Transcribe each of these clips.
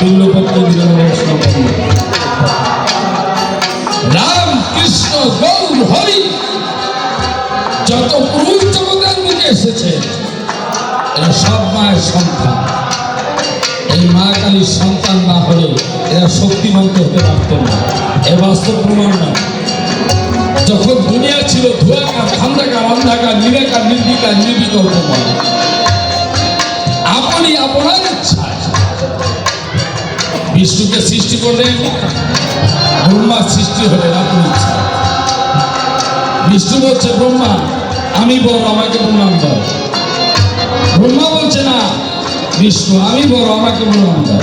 দিলেন বৈষ্ণব রাম কৃষ্ণ গৌর হরি যত পুরুষ জগতের মুখে এসেছে, এরা সব মায়ের সন্তান। এই মা কালীর সন্তান না হলে এরা শক্তিমন্ত হতে পারত না। এ বাস্তব প্রমাণ না যখন দুনিয়া ছিল ধুয়াকার ঠান্ডাকার অন্ধকার নিরাকার নির্বিকার নির্বিকল্পময়। আপনি আপনার বিষ্ণুকে সৃষ্টি করলেন ব্রহ্মার সৃষ্টি হলেন আপনি বিষ্ণু বলছে, ব্রহ্মা, আমি বড়, আমাকে প্রণাম দাও ব্রহ্মা বলছে, না, বিষ্ণু, আমি বড়, আমাকে প্রণাম দাও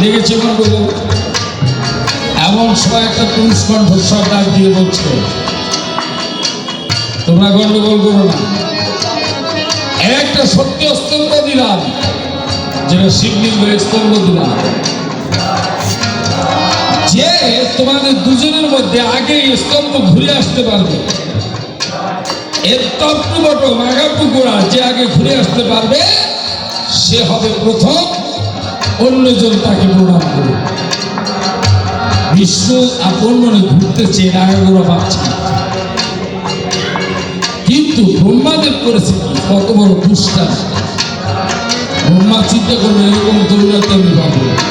লেগেছে গন্ডগোল এমন সময় একটা পুরুষ কণ্ঠস্বর ডাক দিয়ে বলছে, তোমরা গন্ডগোল করো না। একটা সত্য স্তম্ভ দিলাম, যেটা শিবলিঙ্গের স্তম্ভ দিলাম। যে তোমাদের দুজনের মধ্যে আগে স্তম্ভ ঘুরে আসতে পারবে। এর তত্ত্ববট মাগাপুকুরা যে আগে ঘুরে আসতে পারবে, সে হবে প্রথম, অন্যজন তাকে প্রণাম করবে। বিশ্ব আপন মনে ঘুরতেছে নাগাগোড়া পাচ্ছে। কিন্তু ব্রহ্মাদেব করেছে কত বড় দুষ্টা ব্রহ্মা চিন্তা করবে এরকম দৌড়াতে আমি পাবো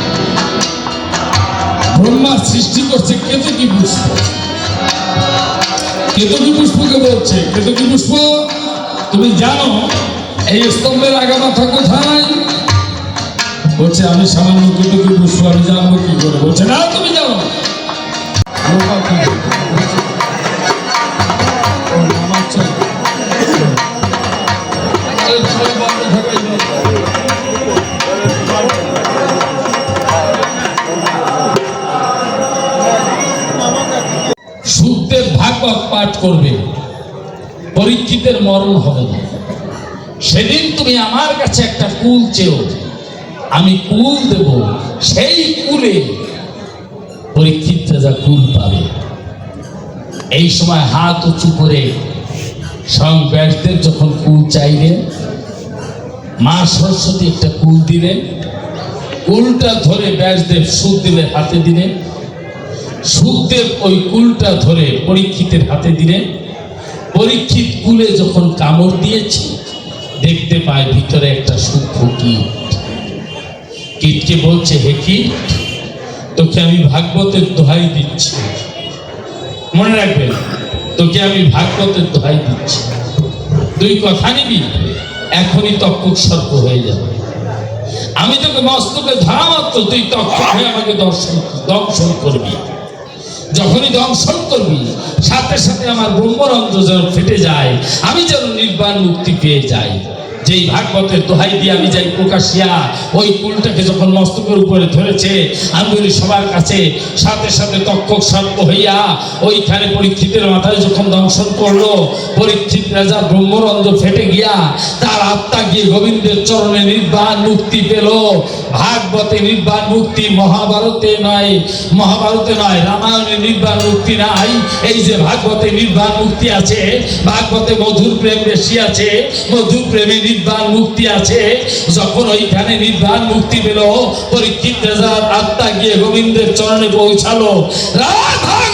ব্রহ্মা সৃষ্টি করছে কেতকি পুষ্প? কেতকি পুষ্পকে বলছে? কেতকি পুষ্প? তুমি জানো, এই স্তম্ভের আগা মাথা কোথায়? বলছে, আমি সামান্য কেতকি পুষ্প, আমি জানব কি করে? বলছে, না, তুমি জানো। সুখদেব ভাগবত পাঠ করবে, পরীক্ষিতের মরণ হবে না। সেদিন তুমি আমার কাছে একটা কুল চেও, আমি কুল দেব, সেই কুলে পরীক্ষিত রাজা কুল পাবে। এই সময় হাত উঁচু করে স্বয়ং ব্যাসদেব যখন কুল চাইলেন, মা সরস্বতী একটা কুল দিলেন, কুলটা ধরে ব্যাসদেব সুখদেবের হাতে দিলেন। সুখদেব ওই কুলটা ধরে পরীক্ষিতের হাতে দিলেন। পরীক্ষিত কুলে যখন কামড় দিয়েছে, দেখতে পায় ভিতরে একটা সূক্ষ্ম কীট। কীটকে বলছে, হে কীট, তোকে আমি ভাগবতের দোহাই দিচ্ছি। মনে রাখবেন তোকে আমি ভাগবতের দোহাই দিচ্ছি। তুই কথা নিবি, এখনই তক্ষক সর্প হয়ে যাবে। আমি তোকে মস্তকে ধরা মাত্র তুই তক্ষক হয়ে আমাকে দর্শন দংশন করবি। যখনই দংশন করবি, সাথে সাথে আমার ব্রহ্মরন্ধ্র যেন ফেটে যায়, আমি যেন নির্বাণ মুক্তি পেয়ে যাই। যেই ভাগবতের দোহাই দিয়ে আমি যাই প্রকাশিয়া, ওই কুলটাকে যখন মস্তকের উপরে ধরেছে, আমি বলি, সবার কাছে সাথে সাথে তক্ষক সর্প হইয়া ওইখানে পরীক্ষিতের মাথায় যখন দংশন করল, পরীক্ষিত রাজা ব্রহ্মরন্ধ্র ফেটে গিয়া, তার আত্মা গিয়ে গোবিন্দের চরণে নির্বাণ মুক্তি পেল। ভাগবতে নির্বাণ মুক্তি মহাভারতে নয় মহাভারতে নয় রামায়ণে নির্বাণ মুক্তি নাই। এই যে ভাগবতে নির্বাণ মুক্তি আছে, ভাগবতে মধুর প্রেম বেশি আছে, মধুর প্রেমে নির্বাণ মুক্তি আছে। যখন ওইখানে নির্বাণ মুক্তি পেল, পরীক্ষিত রাজার আত্মা গিয়ে গোবিন্দের চরণে পৌঁছালো। রাধা